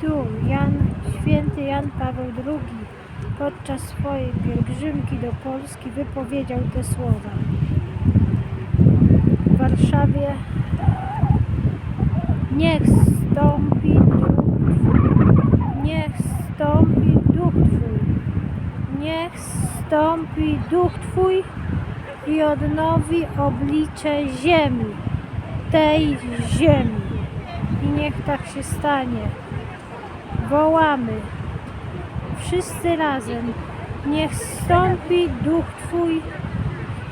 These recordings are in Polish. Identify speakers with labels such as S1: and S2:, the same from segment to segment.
S1: tu Jan, święty Jan Paweł II podczas swojej pielgrzymki do Polski wypowiedział te słowa. W Warszawie niech stąpi duch Twój, niech stąpi duch Twój, niech stąpi duch Twój i odnowi oblicze ziemi, tej ziemi. I niech tak się stanie. Wołamy wszyscy razem. Niech stąpi duch Twój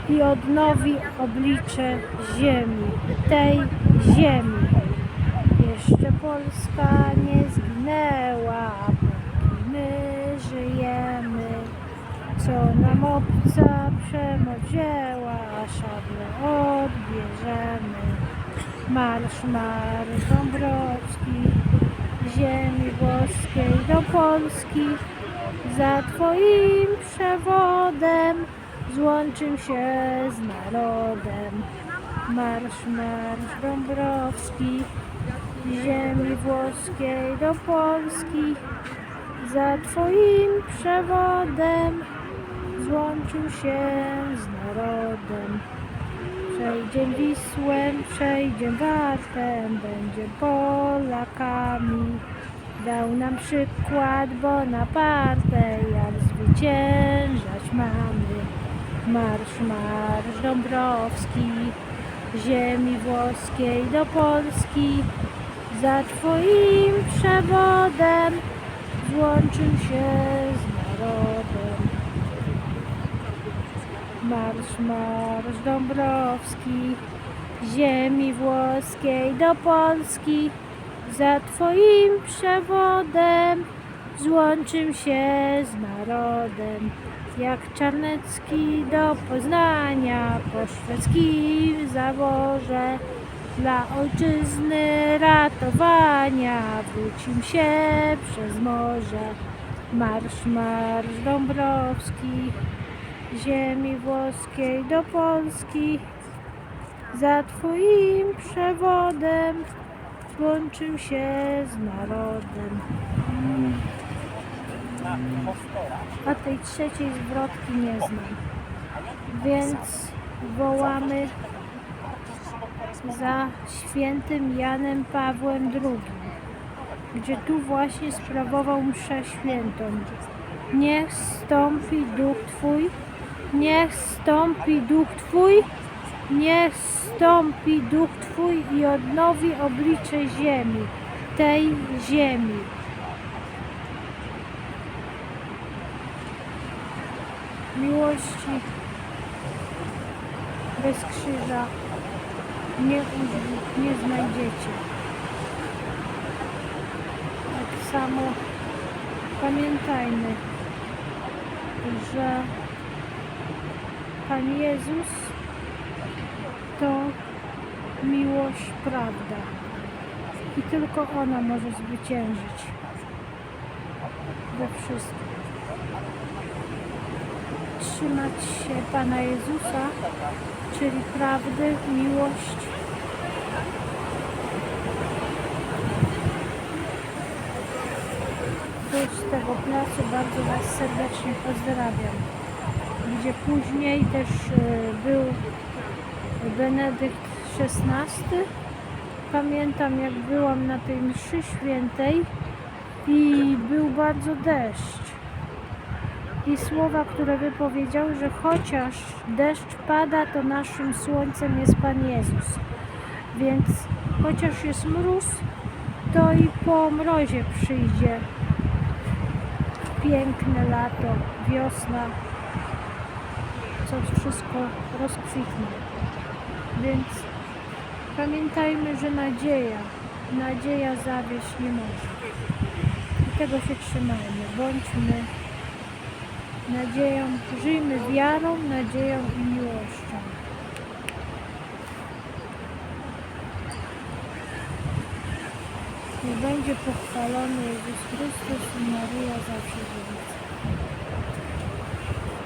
S1: i odnowi oblicze ziemi, tej ziemi. Jeszcze Polska nie zginęła, póki my żyjemy. Co nam obca przemoc szable odbierzemy. Marsz, marsz Dąbrowski, ziemi włoskiej do Polski. Za Twoim przewodem złączym się z narodem. Marsz, marsz Dąbrowski, ziemi włoskiej do Polski. Za Twoim przewodem złączył się z narodem. Przejdziem Wisłem, przejdziem Wartem, będzie Polakami. Dał nam przykład Bonaparte, jak zwyciężać mamy. Marsz, marsz Dąbrowski, ziemi włoskiej do Polski. Za Twoim przewodem złączył się z narodem. Marsz, marsz Dąbrowski, ziemi włoskiej do Polski. Za Twoim przewodem złączył się z narodem. Jak Czarnecki do Poznania po szwedzkim zaborze dla ojczyzny ratowania wrócił się przez morze. Marsz, marsz Dąbrowski, ziemi włoskiej do Polski. Za Twoim przewodem złączył się z narodem. A tej trzeciej zwrotki nie znam. Więc wołamy za świętym Janem Pawłem II, gdzie tu właśnie sprawował mszę świętą. Niech stąpi duch Twój, niech stąpi duch Twój, niech stąpi duch Twój i odnowi oblicze ziemi, tej ziemi. Miłości bez krzyża nie, nie znajdziecie. Tak samo pamiętajmy, że Pan Jezus to miłość prawda i tylko ona może zwyciężyć we wszystkim. Trzymać się Pana Jezusa, czyli prawdy, miłość. Z tego placu bardzo Was serdecznie pozdrawiam. Gdzie później też e, był Benedykt XVI. Pamiętam jak byłam na tej mszy świętej i był bardzo deszcz. I słowa, które wypowiedział, że chociaż deszcz pada, to naszym słońcem jest Pan Jezus. Więc chociaż jest mróz, to i po mrozie przyjdzie piękne lato, wiosna, co wszystko rozkwitnie. Więc pamiętajmy, że nadzieja, nadzieja zawieść nie może. I tego się trzymajmy. Bądźmy nadzieją, żyjmy wiarą, nadzieją i miłością. Niech będzie pochwalony Jezus Chrystus i Maryja zawsze żyjąca.